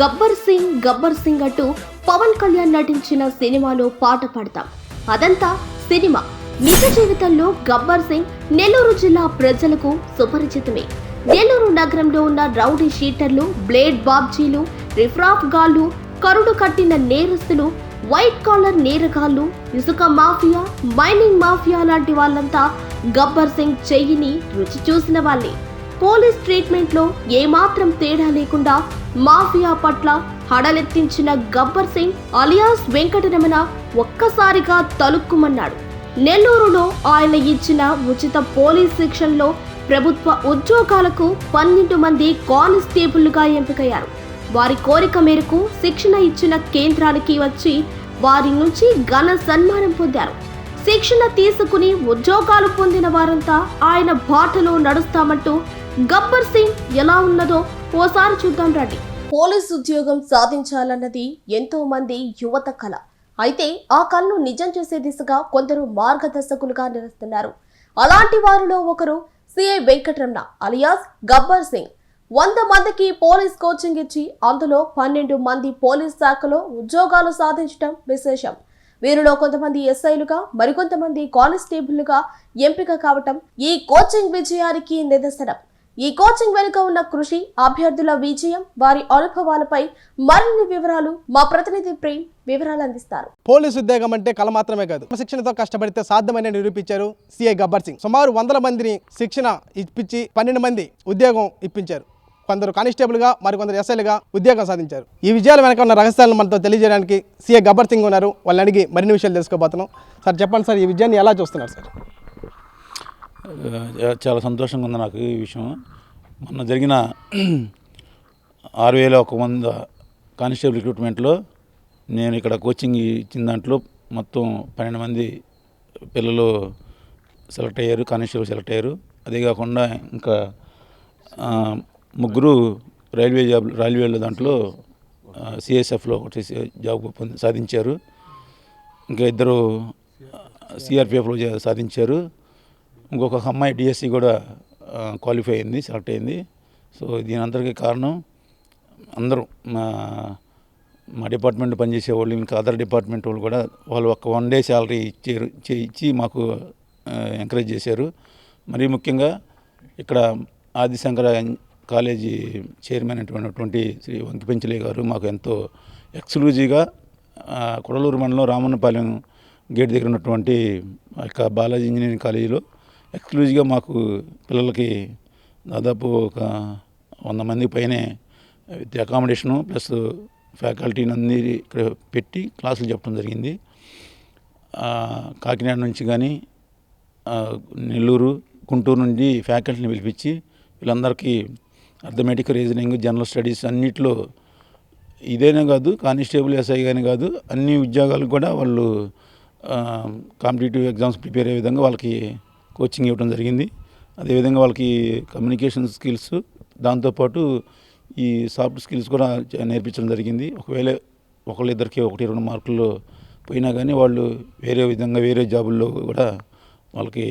గబ్బర్ సింగ్ గబ్బర్ సింగ్ అంటూ పవన్ కళ్యాణ్ నటించిన సినిమాలో పాట పాడతాం. అదంతా సినిమా. నిజ జీవితంలో గబ్బర్ సింగ్ నెల్లూరు జిల్లా ప్రజలకు సుపరిచితమే. నెల్లూరు నగరంలో ఉన్న రౌడీ షీటర్లు బ్లేడ్ బాబ్జీలు రిఫ్రాఫ్ గాళ్ళు కరుడు కట్టిన నేరస్తులు వైట్ కాలర్ నేరగాళ్ళు ఇసుక మాఫియా మైనింగ్ మాఫియా లాంటి వాళ్ళంతా గబ్బర్ సింగ్ చెయ్యిని రుచి చూసిన వాళ్ళే. పోలీస్ ట్రీట్మెంట్లో ఏమాత్రం తేడా లేకుండా మాఫియా పట్ల హడలెత్తించిన గబ్బర్ సింగ్ అలియాస్ వెంకటరమణ ఒక్కసారిగా తలుక్కుమన్నాడు. నెల్లూరులో ఆయన ఇచ్చిన ఉచిత పోలీస్ శిక్షణలో ప్రభుత్వ ఉద్యోగాలకు పన్నెండు మంది కానిస్టేబుల్గా ఎంపికయ్యారు. వారి కోరిక మేరకు శిక్షణ ఇచ్చిన కేంద్రానికి వచ్చి వారి నుంచి ఘన సన్మానం పొందారు. శిక్షణ తీసుకుని ఉద్యోగాలు పొందిన వారంతా ఆయన బాటలో నడుస్తామంటూ గబ్బర్ సింగ్ ఎలా ఉన్నదో ఓసారి చూద్దాం రండి. పోలీస్ ఉద్యోగం సాధించాలన్నది ఎంతో మంది యువత కళ అయితే ఆ కళను నిజం చేసే దిశగా కొందరు మార్గదర్శకులుగా నిలుస్తున్నారు. అలాంటి వారిలో ఒకరు సిఐ వెంకటరమణ అలియాస్ గబ్బర్ సింగ్. వంద మందికి పోలీస్ కోచింగ్ ఇచ్చి అందులో పన్నెండు మంది పోలీస్ శాఖలో ఉద్యోగాలు సాధించడం విశేషం. వీరిలో కొంతమంది ఎస్ఐలుగా మరికొంతమంది కానిస్టేబుల్గా ఎంపిక కావటం ఈ కోచింగ్ విజయానికి నిదర్శనం. ఈ కోచింగ్ వెనుక ఉన్న కృషి అభ్యర్థుల విజయం వారి అనుభవాలపై మరిన్ని వివరాలు మా ప్రతినిధి ప్రేమ్ వివరాలు అందిస్తారు. పోలీసు ఉద్యోగం అంటే కళ మాత్రమే కాదు. శిక్షణతో కష్టపడితే సాధ్యమని నిరూపించారు సిఐ గబ్బర్ సింగ్ సుమారు వందల మందిని శిక్షణ ఇప్పించి పన్నెండు మంది ఉద్యోగం ఇప్పించారు. కొందరు కానిస్టేబుల్గా మరికొందరు ఎస్ఐలుగా ఉద్యోగం సాధించారు. ఈ విజయాల వెనక ఉన్న రహస్యాలను మనతో తెలియజేయడానికి సీఏ గబ్బర్ సింగ్ ఉన్నారు. వాళ్ళని అడిగి మరిన్ని విషయాలు తెలుసుకోబోతున్నాం. సార్ చెప్పండి సార్ ఈ విజయాన్ని ఎలా చూస్తున్నారు సార్? చాలా సంతోషంగా ఉంది నాకు ఈ విషయం. మొన్న జరిగిన ఆరు వేల ఒక వంద కానిస్టేబుల్ రిక్రూట్మెంట్లో నేను ఇక్కడ కోచింగ్ ఇచ్చిన దాంట్లో మొత్తం పన్నెండు మంది పిల్లలు సెలెక్ట్ అయ్యారు కానిస్టేబుల్ సెలెక్ట్ అయ్యారు. అదే కాకుండా ఇంకా ముగ్గురు రైల్వే జాబ్ రైల్వేలో దాంట్లో సిఎస్ఎఫ్లో ఒకటి జాబ్ సాధించారు. ఇంకా ఇద్దరు సిఆర్పిఎఫ్లో సాధించారు. ఇంకొక అమ్మాయి డిఎస్సి కూడా క్వాలిఫై అయింది సెలెక్ట్ అయింది. సో దీని అందరికీ కారణం అందరూ మా మా డిపార్ట్మెంట్ పనిచేసే వాళ్ళు ఇంకా అదర్ డిపార్ట్మెంట్ వాళ్ళు కూడా వాళ్ళు ఒక వన్ డే శాలరీ ఇచ్చారు ఇచ్చి- ఇచ్చి మాకు ఎంకరేజ్ చేశారు. మరీ ముఖ్యంగా ఇక్కడ ఆదిశంకర కాలేజీ చైర్మన్ అయినటువంటి శ్రీ వంకిపెంచలే గారు మాకు ఎంతో ఎక్స్క్లూజివ్గా కొడలూరు మండలం రామన్నపాలెం గేట్ దగ్గర ఉన్నటువంటి ఆ యొక్క బాలాజీ ఇంజనీరింగ్ కాలేజీలో ఎక్స్క్లూజివ్గా మాకు పిల్లలకి దాదాపు ఒక వంద మంది పైనే విత్ అకామిడేషను ప్లస్ ఫ్యాకల్టీని అన్ని ఇక్కడ పెట్టి క్లాసులు చెప్పడం జరిగింది. కాకినాడ నుంచి కానీ నెల్లూరు గుంటూరు నుండి ఫ్యాకల్టీని పిలిపించి వీళ్ళందరికీ అర్థమెటిక్ రీజనింగ్ జనరల్ స్టడీస్ అన్నిట్లో ఇదేనే కాదు కానిస్టేబుల్ ఎస్ఐ కానీ కాదు అన్ని ఉద్యోగాలకు కూడా వాళ్ళు కాంపిటేటివ్ ఎగ్జామ్స్ ప్రిపేర్ అయ్యే విధంగా వాళ్ళకి కోచింగ్ ఇవ్వడం జరిగింది. అదేవిధంగా వాళ్ళకి కమ్యూనికేషన్ స్కిల్స్ దాంతోపాటు ఈ సాఫ్ట్ స్కిల్స్ కూడా నేర్పించడం జరిగింది. ఒకవేళ ఒకళ్ళిద్దరికి ఒకటి రెండు మార్కుల్లో పోయినా కానీ వాళ్ళు వేరే విధంగా వేరే జాబుల్లో కూడా వాళ్ళకి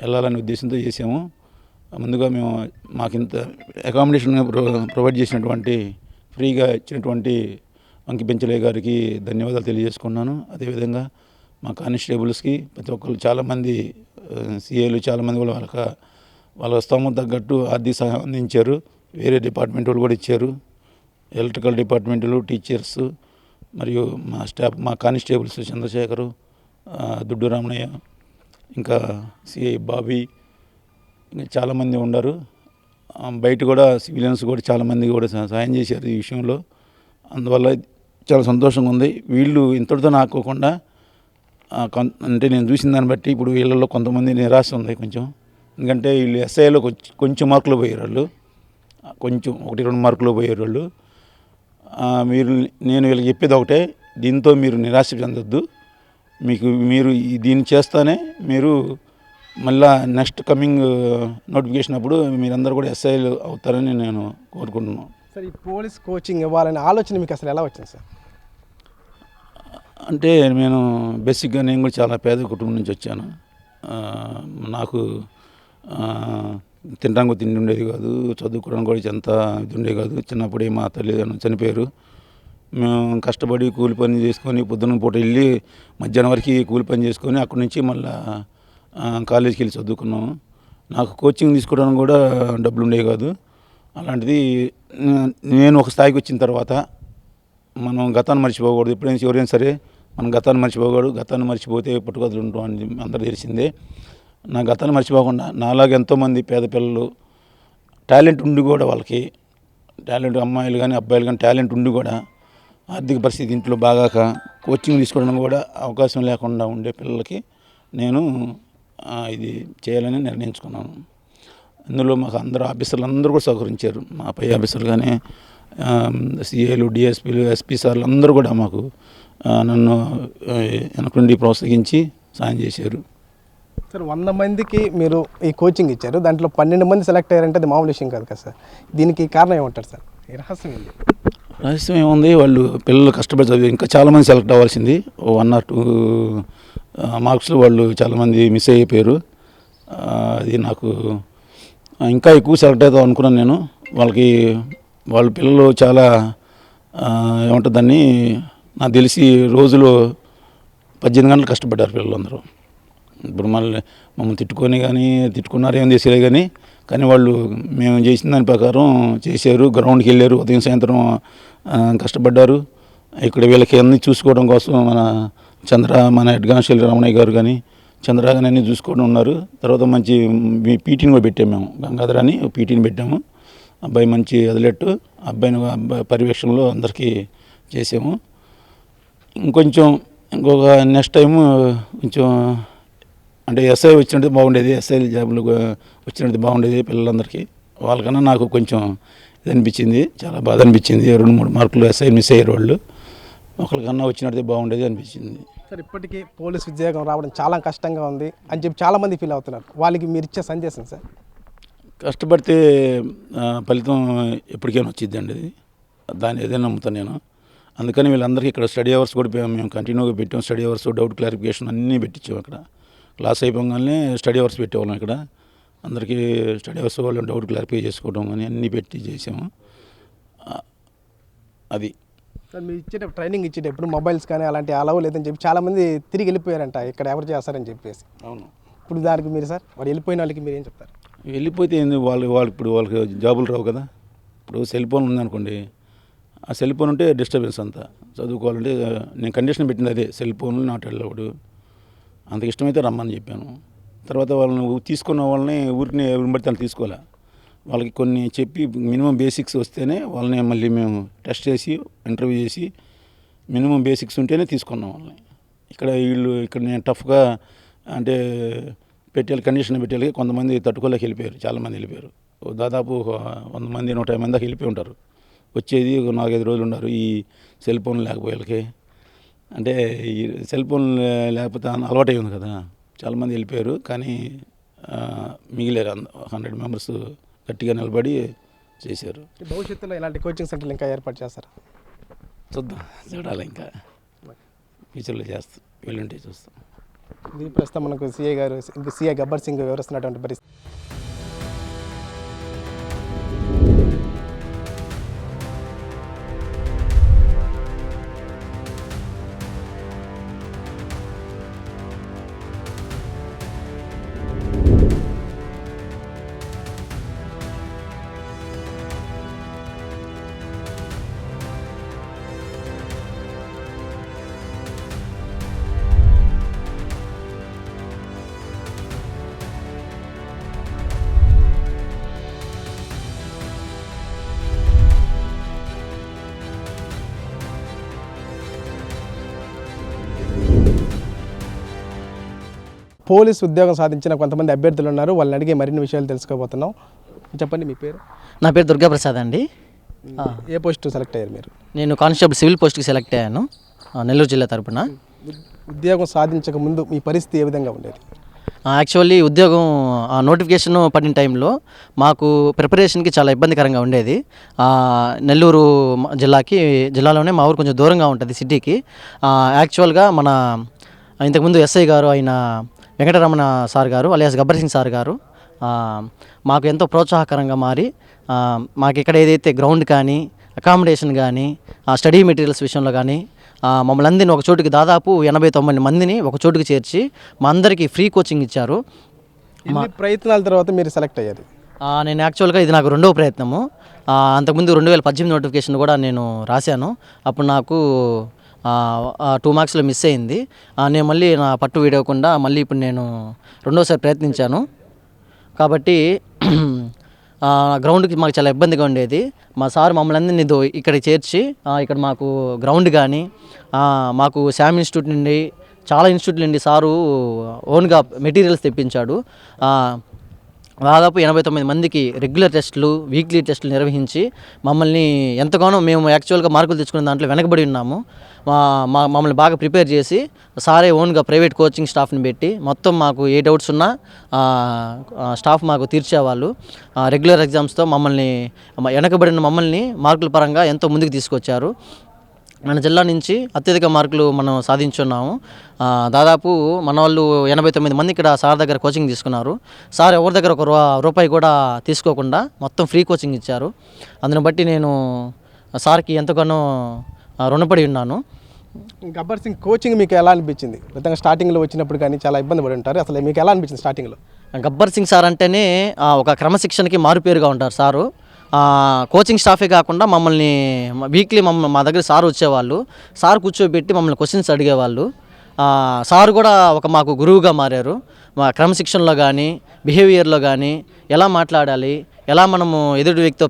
వెళ్ళాలనే ఉద్దేశంతో చేసాము. ముందుగా మేము మాకింత అకామిడేషన్ ప్రొ ప్రొవైడ్ చేసినటువంటి ఫ్రీగా ఇచ్చినటువంటి వంకి పెంచలే గారికి ధన్యవాదాలు తెలియజేసుకున్నాను. అదేవిధంగా మా కానిస్టేబుల్స్కి ప్రతి ఒక్కరు చాలామంది సిఏలు చాలామంది కూడా వాళ్ళకి వాళ్ళ స్తోమం తగ్గట్టు ఆర్థిక సహాయం అందించారు. వేరే డిపార్ట్మెంట్ వాళ్ళు కూడా ఇచ్చారు. ఎలక్ట్రికల్ డిపార్ట్మెంట్లు టీచర్స్ మరియు మా స్టాఫ్ మా కానిస్టేబుల్స్ చంద్రశేఖరు దుడ్డు రామణయ్య ఇంకా సిఐ బాబీ ఇంకా చాలామంది ఉన్నారు. బయట కూడా సివిలియన్స్ కూడా చాలామంది కూడా సహాయం చేశారు ఈ విషయంలో. అందువల్ల చాలా సంతోషంగా ఉంది. వీళ్ళు ఇంతటితో నాకోకుండా అంటే నేను చూసిన దాన్ని బట్టి ఇప్పుడు వీళ్ళలో కొంతమంది నిరాశ ఉంది కొంచెం. ఎందుకంటే వీళ్ళు ఎస్ఐలో కొంచెం కొంచెం మార్కులు పోయారు వాళ్ళు కొంచెం ఒకటి రెండు మార్కులు పోయారు వాళ్ళు మీరు నేను వీళ్ళకి చెప్పేది ఒకటే దీంతో మీరు నిరాశ చెందొద్దు. మీకు మీరు దీన్ని చేస్తానే మీరు మళ్ళా నెక్స్ట్ కమింగ్ నోటిఫికేషన్ అప్పుడు మీరందరూ కూడా ఎస్ఐలు అవుతారని నేను కోరుకుంటున్నాను. సార్ ఈ పోలీస్ కోచింగ్ ఇవ్వాలనే ఆలోచన మీకు అసలు ఎలా వచ్చింది సార్? అంటే నేను బేసిక్గా నేను కూడా చాలా పేద కుటుంబం నుంచి వచ్చాను. నాకు తినడానికి తిండి ఉండేది కాదు చదువుకోవడానికి కూడా ఎంత ఇది ఉండేది కాదు. చిన్నప్పుడే మా తల్లిదండ్రులు చనిపోయారు. మేము కష్టపడి కూలి పని చేసుకొని పొద్దున్న పూట వెళ్ళి మధ్యాహ్నం వరకు కూలి పని చేసుకొని అక్కడి నుంచి మళ్ళీ కాలేజీకి వెళ్ళి చదువుకున్నాము. నాకు కోచింగ్ తీసుకోవడానికి కూడా డబ్బులు ఉండేవి కాదు. అలాంటిది నేను ఒక స్థాయికి వచ్చిన తర్వాత మనం గతాన్ని మర్చిపోకూడదు. ఎప్పుడైనా ఎవరైనా సరే మనం గతాన్ని మర్చిపోకూడదు. గతాన్ని మర్చిపోతే పట్టుకొదలు ఉంటాం అని అందరూ తెలిసిందే. నా గతాన్ని మర్చిపోకుండా నాలాగా ఎంతోమంది పేద పిల్లలు టాలెంట్ ఉండి కూడా వాళ్ళకి టాలెంట్ అమ్మాయిలు కానీ అబ్బాయిలు కానీ టాలెంట్ ఉండి కూడా ఆర్థిక పరిస్థితి ఇంట్లో బాగాక కోచింగ్ తీసుకోవడం కూడా అవకాశం లేకుండా ఉండే పిల్లలకి నేను ఇది చేయాలని నిర్ణయించుకున్నాను. అందులో మాకు అందరూ ఆఫీసర్లు అందరూ కూడా సహకరించారు. మా పై ఆఫీసర్లు కానీ సిఏలు డిఎస్పీలు ఎస్పీ సార్లు అందరూ కూడా మాకు నన్ను వెనక నుండి ప్రోత్సహించి సాయం చేశారు. సార్ వంద మందికి మీరు ఈ కోచింగ్ ఇచ్చారు. దాంట్లో పన్నెండు మంది సెలెక్ట్ అయ్యారంటే అది మామూలు విషయం కాదు కదా సార్. దీనికి కారణం ఏమంటారు సార్? రహస్యం ఏంటి? రహస్యం ఏముంది? వాళ్ళు పిల్లలు కష్టపడి చదివి ఇంకా చాలామంది సెలెక్ట్ అవ్వాల్సింది. వన్ ఆర్ టూ మార్క్స్లో వాళ్ళు చాలామంది మిస్ అయిపోయారు. అది నాకు ఇంకా ఎక్కువ సెలెక్ట్ అవుతాం అనుకున్నాను నేను. వాళ్ళకి వాళ్ళ పిల్లలు చాలా ఏమంటుందని నాకు తెలిసి రోజులు పద్దెనిమిది గంటలు కష్టపడ్డారు పిల్లలందరూ. ఇప్పుడు మళ్ళీ మమ్మల్ని తిట్టుకొని కానీ తిట్టుకున్నారు ఏం చేసేది కానీ కానీ వాళ్ళు మేము చేసిన దాని ప్రకారం చేశారు గ్రౌండ్కి వెళ్ళారు ఉదయం సాయంత్రం కష్టపడ్డారు. ఇక్కడ వీళ్ళకి అన్నీ చూసుకోవడం కోసం మన చంద్ర మన హెడ్ కానిస్టేబుల్ రమణయ్య గారు కానీ చంద్ర కానీ అన్నీ చూసుకోవడం ఉన్నారు. తర్వాత మంచి పీటీని కూడా పెట్టాము మేము గంగాధర్ అని పీటీని పెట్టాము. అబ్బాయి మంచి వదిలేట్టు అబ్బాయిని అబ్బాయి పర్యవేక్షణలో అందరికీ చేసాము. ఇంకొంచెం ఇంకొక నెక్స్ట్ టైం కొంచెం అంటే ఎస్ఐ వచ్చినట్టు బాగుండేది ఎస్ఐ జాబులు వచ్చినట్టు బాగుండేది పిల్లలందరికీ. వాళ్ళకన్నా నాకు కొంచెం ఇది అనిపించింది చాలా బాధ అనిపించింది. రెండు మూడు మార్కులు ఎస్ఐ మిస్ అయ్యారు వాళ్ళు. ఒకరికన్నా వచ్చినట్టు బాగుండేది అనిపించింది. సార్ ఇప్పటికీ పోలీస్ ఉద్యోగం రావడం చాలా కష్టంగా ఉంది అని చెప్పి చాలామంది ఫీల్ అవుతున్నారు. వాళ్ళకి మీరు ఇచ్చే సందేశం సార్? కష్టపడితే ఫలితం ఎప్పటికైనా వచ్చింది అండి అది. దాన్ని ఏదైనా నమ్ముతాను నేను. అందుకని వీళ్ళందరికీ ఇక్కడ స్టడీ అవర్స్ కూడా మేము కంటిన్యూగా పెట్టాం. స్టడీ అవర్స్ డౌట్ క్లారిఫికేషన్ అన్నీ పెట్టించాం అక్కడ. క్లాస్ అయిపోగానే స్టడీ అవర్స్ పెట్టేవాళ్ళం ఇక్కడ అందరికీ స్టడీ అవర్స్ వాళ్ళు డౌట్ క్లారిఫై చేసుకోవడం కానీ అన్నీ పెట్టి చేసాము. అది. సార్ మీరు ఇచ్చేటప్పుడు ట్రైనింగ్ ఇచ్చేటప్పుడు మొబైల్స్ కానీ అలాంటి అలవ్ లేదని చెప్పి చాలామంది తిరిగి వెళ్ళిపోయారంట. ఇక్కడ ఎవరు చేస్తారని చెప్పేసి. అవును. ఇప్పుడు దానికి మీరు సార్ వాడు వెళ్ళిపోయిన వాళ్ళకి మీరు ఏం చెప్తారు? వెళ్ళిపోతే ఏంది? వాళ్ళు వాళ్ళు ఇప్పుడు వాళ్ళకి జాబులు రావు కదా? ఇప్పుడు సెల్ ఫోన్ ఉందనుకోండి ఆ సెల్ ఫోన్ ఉంటే డిస్టర్బెన్స్ అంతా. చదువుకోవాలంటే నేను కండిషన్ పెట్టింది అదే సెల్ ఫోన్లు నాట్ వెళ్ళవుడు అంత ఇష్టమైతే రమ్మని చెప్పాను. తర్వాత వాళ్ళని తీసుకున్న వాళ్ళని ఊరికి ఎవరిని బట్టి వాళ్ళు వాళ్ళకి కొన్ని చెప్పి మినిమం బేసిక్స్ వస్తేనే వాళ్ళని మళ్ళీ మేము టెస్ట్ చేసి ఇంటర్వ్యూ చేసి మినిమం బేసిక్స్ ఉంటేనే తీసుకున్నాం వాళ్ళని. ఇక్కడ వీళ్ళు ఇక్కడ నేను టఫ్గా అంటే పెట్టేయాలి కండిషన్ పెట్టేయాలి. కొంతమంది తట్టుకోలేక వెళ్ళిపోయారు చాలామంది వెళ్ళిపోయారు. దాదాపు ఒక వంద మంది నూట యాభై మంది దాకా వెళ్ళిపోయి ఉంటారు. వచ్చేది ఒక నాలుగైదు రోజులు ఉన్నారు. ఈ సెల్ ఫోన్ లేకపోయే వాళ్ళకి అంటే ఈ సెల్ ఫోన్ లేకపోతే అలవాటు అయి ఉంది కదా. చాలామంది వెళ్ళిపోయారు కానీ మిగిలేరు హండ్రెడ్ మెంబర్స్ గట్టిగా నిలబడి చేశారు. భవిష్యత్తులో ఇలాంటి కోచింగ్ సెంటర్లు ఇంకా ఏర్పాటు చేస్తారు? చూద్దాం చూడాలి ఇంకా. ఫ్యూచర్లో చేస్తాం వెళ్ళుంటే చూస్తాం. ఇది ప్రస్తుతం మనకు సీఏ గారు సీఏ గబ్బర్ సింగ్ వివరిస్తున్నటువంటి పరిస్థితి. పోలీస్ ఉద్యోగం సాధించిన కొంతమంది అభ్యర్థులు ఉన్నారు. వాళ్ళని అడిగే మరిన్ని విషయాలు తెలుసుకోబోతున్నాం. చెప్పండి మీ పేరు? నా పేరు దుర్గాప్రసాద్ అండి. ఏ పోస్ట్ సెలెక్ట్ అయ్యారు మీరు? నేను కానిస్టేబుల్ సివిల్ పోస్ట్కి సెలెక్ట్ అయ్యాను. నెల్లూరు జిల్లా తరపున. ఉద్యోగం సాధించక ముందు మీ పరిస్థితి ఏ విధంగా ఉండేది? యాక్చువల్లీ ఉద్యోగం ఆ, నోటిఫికేషన్ పడిన టైంలో మాకు ప్రిపరేషన్కి చాలా ఇబ్బందికరంగా ఉండేది. నెల్లూరు జిల్లాకి జిల్లాలోనే మా ఊరు కొంచెం దూరంగా ఉంటుంది సిటీకి. యాక్చువల్గా మన ఇంతకుముందు ఎస్ఐ గారు అయిన వెంకటరమణ సార్ గారు అలియాస్ గబ్బర్ సింగ్ సార్ గారు మాకు ఎంతో ప్రోత్సాహకరంగా మారి మాకు ఇక్కడ ఏదైతే గ్రౌండ్ కానీ అకామిడేషన్ కానీ స్టడీ మెటీరియల్స్ విషయంలో కానీ మమ్మల్ని అందరినీ ఒక చోటుకి దాదాపు ఎనభై తొమ్మిది మందిని ఒక చోటుకి చేర్చి మా అందరికీ ఫ్రీ కోచింగ్ ఇచ్చారు. ప్రయత్నాల తర్వాత మీరు సెలెక్ట్ అయ్యారు? నేను యాక్చువల్గా ఇది నాకు రెండవ ప్రయత్నము. అంతకుముందు రెండు వేల పద్దెనిమిది నోటిఫికేషన్ కూడా నేను రాశాను. అప్పుడు నాకు టూ మార్క్స్లో మిస్ అయింది. నేను మళ్ళీ నా పట్టు విడవకుండా మళ్ళీ ఇప్పుడు నేను రెండోసారి ప్రయత్నించాను. కాబట్టి ఆ, గ్రౌండ్కి మాకు చాలా ఇబ్బందిగా ఉండేది. మా సార్ మమ్మల్ని అందరినీ దో ఇక్కడికి చేర్చి ఇక్కడ మాకు గ్రౌండ్ కానీ మాకు శామ్ ఇన్స్టిట్యూట్ నుండి చాలా ఇన్స్టిట్యూట్ నుండి సారు ఓన్గా మెటీరియల్స్ తెప్పించాడు. దాదాపు ఎనభై తొమ్మిది మందికి రెగ్యులర్ టెస్టులు వీక్లీ టెస్టులు నిర్వహించి మమ్మల్ని ఎంతగానో మేము యాక్చువల్గా మార్కులు తెచ్చుకునే దాంట్లో వెనకబడి ఉన్నాము. మా మమ్మల్ని బాగా ప్రిపేర్ చేసి సారే ఓన్గా ప్రైవేట్ కోచింగ్ స్టాఫ్ని పెట్టి మొత్తం మాకు ఏ డౌట్స్ ఉన్నా స్టాఫ్ మాకు తీర్చేవాళ్ళు. ఆ, రెగ్యులర్ ఎగ్జామ్స్తో మమ్మల్ని వెనకబడిన మమ్మల్ని మార్కుల పరంగా ఎంతో ముందుకు తీసుకొచ్చారు. మన జిల్లా నుంచి అత్యధిక మార్కులు మనం సాధించున్నాము. దాదాపు మన వాళ్ళు ఎనభై తొమ్మిది మంది ఇక్కడ సార్ దగ్గర కోచింగ్ తీసుకున్నారు. సార్ ఎవరి దగ్గర ఒక రూపాయి కూడా తీసుకోకుండా మొత్తం ఫ్రీ కోచింగ్ ఇచ్చారు. అందుని బట్టి నేను సార్కి ఎంతగానో రుణపడి ఉన్నాను. గబ్బర్ సింగ్ కోచింగ్ మీకు ఎలా అనిపించింది? మొత్తంగా స్టార్టింగ్లో వచ్చినప్పుడు కానీ చాలా ఇబ్బంది పడి ఉంటారు. అసలు మీకు ఎలా అనిపించింది స్టార్టింగ్లో? గబ్బర్ సింగ్ సార్ అంటేనే ఒక క్రమశిక్షణకి మారుపేరుగా ఉంటారు సారు. కోచింగ్ స్టాఫే కాకుండా మమ్మల్ని వీక్లీ మమ్మల్ని మా దగ్గర సార్ వచ్చేవాళ్ళు. సార్ కూర్చోబెట్టి మమ్మల్ని క్వశ్చన్స్ అడిగేవాళ్ళు. సార్ కూడా ఒక మాకు గురువుగా మారారు. మా క్రమశిక్షణలో కానీ బిహేవియర్లో కానీ ఎలా మాట్లాడాలి ఎలా మనము ఎదుటి వ్యక్తితో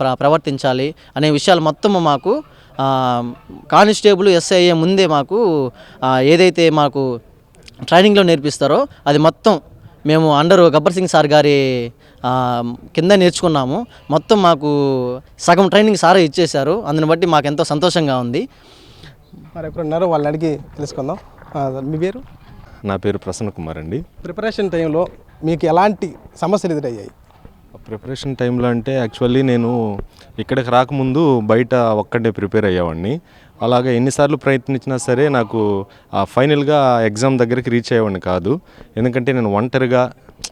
ప్ర ప్రవర్తించాలి అనే విషయాలు మొత్తము మాకు కానిస్టేబుల్ ఎస్ఐ ముందే మాకు ఏదైతే మాకు ట్రైనింగ్లో నేర్పిస్తారో అది మొత్తం మేము అండర్ గబ్బర్ సింగ్ సార్ గారి కింద నేర్చుకున్నాము. మొత్తం మాకు సగం ట్రైనింగ్ సారే ఇచ్చేశారు. అందుని బట్టి మాకు ఎంతో సంతోషంగా ఉంది. మరి ఎక్కడ ఉన్నారో వాళ్ళని అడిగి తెలుసుకుందాం. మీ పేరు? నా పేరు ప్రసన్న కుమార్ అండి. ప్రిపరేషన్ టైంలో మీకు ఎలాంటి సమస్యలు ఎదురయ్యాయి? ప్రిపరేషన్ టైంలో అంటే యాక్చువల్లీ నేను ఇక్కడికి రాకముందు బయట ఒక్కడే ప్రిపేర్ అయ్యేవాడిని. అలాగే ఎన్నిసార్లు ప్రయత్నించినా సరే నాకు ఆ ఫైనల్గా ఎగ్జామ్ దగ్గరికి రీచ్ అయ్యేవాడిని కాదు. ఎందుకంటే నేను ఒంటరిగా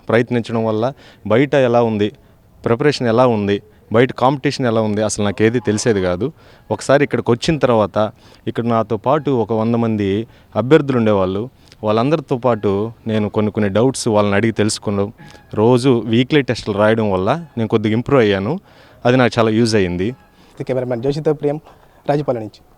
ప్రయత్నించడం వల్ల బయట ఎలా ఉంది? ప్రిపరేషన్ ఎలా ఉంది? బయట కాంపిటీషన్ ఎలా ఉంది? అసలు నాకు ఏది తెలిసేది కాదు. ఒకసారి ఇక్కడికి వచ్చిన తర్వాత ఇక్కడ నాతో పాటు ఒక వంద మంది అభ్యర్థులు ఉండేవాళ్ళు. వాళ్ళందరితో పాటు నేను కొన్ని కొన్ని డౌట్స్ వాళ్ళని అడిగి తెలుసుకున్నాం. రోజు వీక్లీ టెస్టులు రాయడం వల్ల నేను కొద్దిగా ఇంప్రూవ్ అయ్యాను. అది నాకు చాలా యూజ్ అయ్యింది. కెమెరామెన్ జోషితో ప్రియం రాజపాలెం నుంచి.